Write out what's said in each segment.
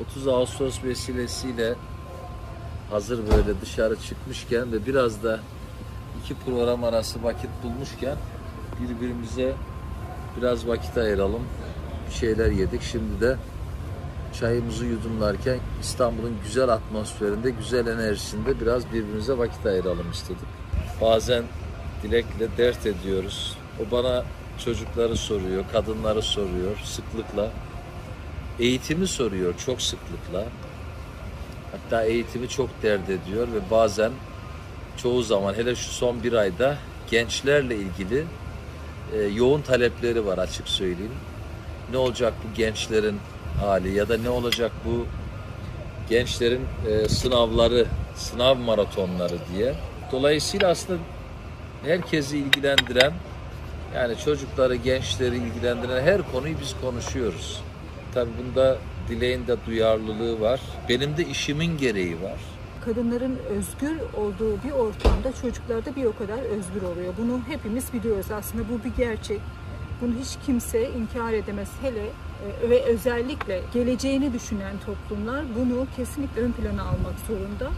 30 Ağustos vesilesiyle hazır böyle dışarı çıkmışken ve biraz da iki program arası vakit bulmuşken birbirimize biraz vakit ayıralım. Bir şeyler yedik. Şimdi de çayımızı yudumlarken İstanbul'un güzel atmosferinde, güzel enerjisinde biraz birbirimize vakit ayıralım istedik. Bazen Dilek'le dert ediyoruz. O bana çocukları soruyor, kadınları soruyor sıklıkla. Eğitimi soruyor çok sıklıkla. Hatta eğitimi çok dert ediyor ve bazen çoğu zaman hele şu son bir ayda gençlerle ilgili e, yoğun talepleri var açık söyleyeyim. Ne olacak bu gençlerin hali ya da ne olacak bu gençlerin e, sınavları, sınav maratonları diye. Dolayısıyla aslında herkesi ilgilendiren yani çocukları, gençleri ilgilendiren her konuyu biz konuşuyoruz. Tabii bunda dileğin de duyarlılığı var. Benim de işimin gereği var. kadınların özgür olduğu bir ortamda çocuklar da bir o kadar özgür oluyor. Bunu hepimiz biliyoruz. Aslında bu bir gerçek. Bunu hiç kimse inkar edemez. Hele e, ve özellikle geleceğini düşünen toplumlar bunu kesinlikle ön plana almak zorunda.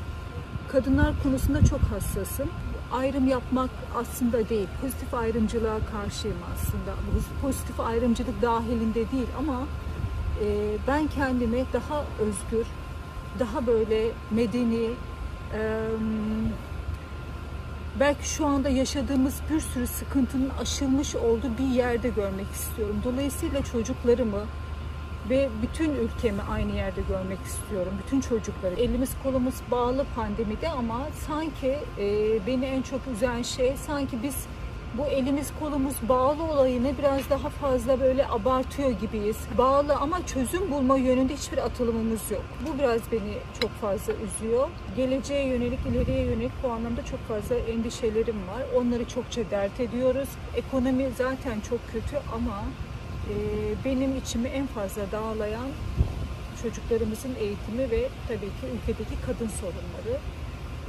Kadınlar konusunda çok hassasım. Ayrım yapmak aslında değil. Pozitif ayrımcılığa karşıyım aslında. Pozitif ayrımcılık dahilinde değil ama e, ben kendimi daha özgür, daha böyle medeni, e, belki şu anda yaşadığımız bir sürü sıkıntının aşılmış olduğu bir yerde görmek istiyorum. Dolayısıyla çocuklarımı ve bütün ülkemi aynı yerde görmek istiyorum. Bütün çocukları. Elimiz kolumuz bağlı pandemide ama sanki e, beni en çok üzen şey sanki biz bu elimiz kolumuz bağlı olayını biraz daha fazla böyle abartıyor gibiyiz. Bağlı ama çözüm bulma yönünde hiçbir atılımımız yok. Bu biraz beni çok fazla üzüyor. Geleceğe yönelik, ileriye yönelik bu anlamda çok fazla endişelerim var. Onları çokça dert ediyoruz. Ekonomi zaten çok kötü ama e, benim içimi en fazla dağlayan çocuklarımızın eğitimi ve tabii ki ülkedeki kadın sorunları.